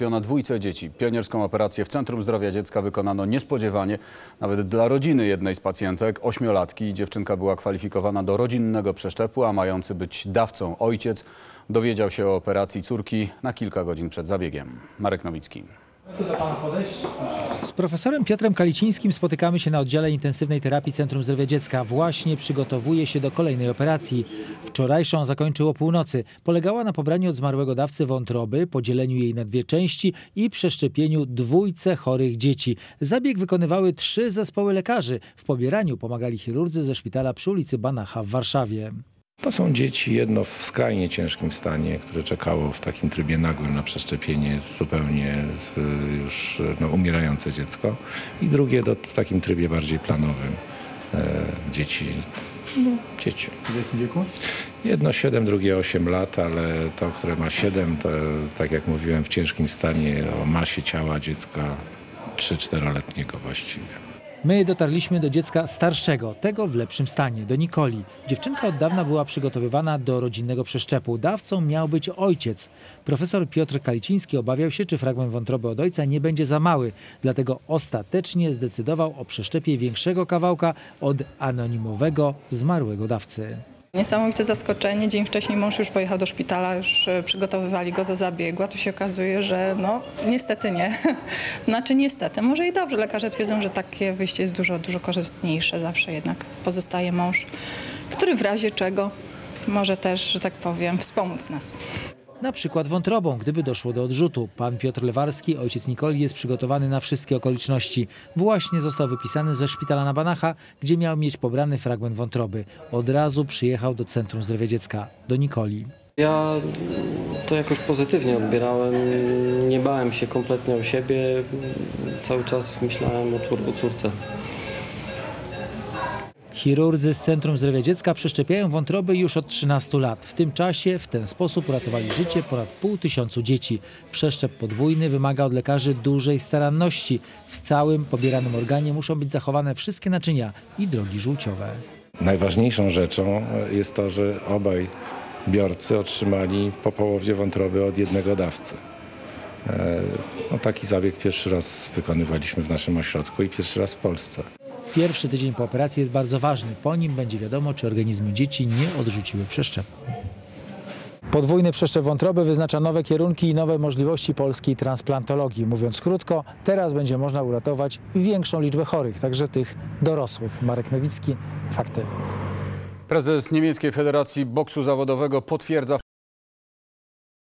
Na dwójce dzieci. Pionierską operację w Centrum Zdrowia Dziecka wykonano niespodziewanie, nawet dla rodziny jednej z pacjentek, ośmiolatki. Dziewczynka była kwalifikowana do rodzinnego przeszczepu, a mający być dawcą ojciec dowiedział się o operacji córki na kilka godzin przed zabiegiem. Marek Nowicki. Z profesorem Piotrem Kalicińskim spotykamy się na oddziale intensywnej terapii Centrum Zdrowia Dziecka. Właśnie przygotowuje się do kolejnej operacji. Wczorajszą zakończył o północy. Polegała na pobraniu od zmarłego dawcy wątroby, podzieleniu jej na dwie części i przeszczepieniu dwójce chorych dzieci. Zabieg wykonywały trzy zespoły lekarzy. W pobieraniu pomagali chirurdzy ze szpitala przy ulicy Banacha w Warszawie. To są dzieci, jedno w skrajnie ciężkim stanie, które czekało w takim trybie nagłym na przeszczepienie, zupełnie y, już no, umierające dziecko i drugie do, w takim trybie bardziej planowym. E, dzieci, no, dzieci. W jakim wieku? Jedno 7, drugie 8 lat, ale to, które ma 7, to tak jak mówiłem w ciężkim stanie o masie ciała dziecka 3-4-letniego właściwie. My dotarliśmy do dziecka starszego, tego w lepszym stanie, do Nikoli. Dziewczynka od dawna była przygotowywana do rodzinnego przeszczepu. Dawcą miał być ojciec. Profesor Piotr Kaliciński obawiał się, czy fragment wątroby od ojca nie będzie za mały. Dlatego ostatecznie zdecydował o przeszczepie większego kawałka od anonimowego zmarłego dawcy. Niesamowite zaskoczenie. Dzień wcześniej mąż już pojechał do szpitala, już e, przygotowywali go do zabiegu, a tu się okazuje, że no niestety nie. Znaczy niestety, może i dobrze. Lekarze twierdzą, że takie wyjście jest dużo, dużo korzystniejsze. Zawsze jednak pozostaje mąż, który w razie czego może też, że tak powiem, wspomóc nas. Na przykład wątrobą, gdyby doszło do odrzutu. Pan Piotr Lewarski, ojciec Nikoli, jest przygotowany na wszystkie okoliczności. Właśnie został wypisany ze szpitala na Banacha, gdzie miał mieć pobrany fragment wątroby. Od razu przyjechał do Centrum Zdrowia Dziecka, do Nikoli. Ja to jakoś pozytywnie odbierałem. Nie bałem się kompletnie o siebie. Cały czas myślałem o, o córce. Chirurdzy z Centrum Zdrowia Dziecka przeszczepiają wątroby już od 13 lat. W tym czasie w ten sposób uratowali życie ponad pół tysiącu dzieci. Przeszczep podwójny wymaga od lekarzy dużej staranności. W całym pobieranym organie muszą być zachowane wszystkie naczynia i drogi żółciowe. Najważniejszą rzeczą jest to, że obaj biorcy otrzymali po połowie wątroby od jednego dawcy. E, No, taki zabieg pierwszy raz wykonywaliśmy w naszym ośrodku i pierwszy raz w Polsce. Pierwszy tydzień po operacji jest bardzo ważny. Po nim będzie wiadomo, czy organizmy dzieci nie odrzuciły przeszczepu. Podwójny przeszczep wątroby wyznacza nowe kierunki i nowe możliwości polskiej transplantologii. Mówiąc krótko, teraz będzie można uratować większą liczbę chorych, także tych dorosłych. Marek Nowicki, fakty. Prezes niemieckiej Federacji Boksu Zawodowego potwierdza